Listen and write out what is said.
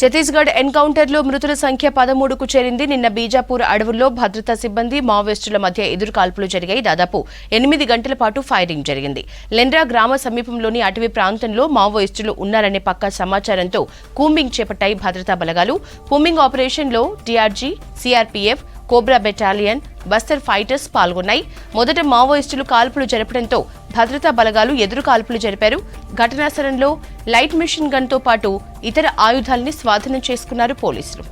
ఛత్తీస్గఢ్ ఎన్కౌంటర్లో మృతుల సంఖ్య పదమూడుకు చేరింది. నిన్న బీజాపూర్ అడవుల్లో భద్రతా సిబ్బంది మావోయిస్టుల మధ్య ఎదురు కాల్పులు జరిగాయి. దాదాపు ఎనిమిది గంటల పాటు ఫైరింగ్ జరిగింది. లెండ్రా గ్రామ సమీపంలోని అటవీ ప్రాంతంలో మావోయిస్టులు ఉన్నారనే పక్కా సమాచారంతో కూంబింగ్ చేపట్టాయి భద్రతా బలగాలు. కూంబింగ్ ఆపరేషన్లో TRG CRPF cobra battalion Bastar fighters పాల్గొన్నాయి. మొదట మావోయిస్టులు కాల్పులు జరపడంతో భద్రతా బలగాలు ఎదురు కాల్పులు జరిపారు. ఘటనా స్థలంలో లైట్ మిషన్ గన్తో పాటు ఇతర ఆయుధాల్ని స్వాధీనం చేసుకున్నారు పోలీసులు.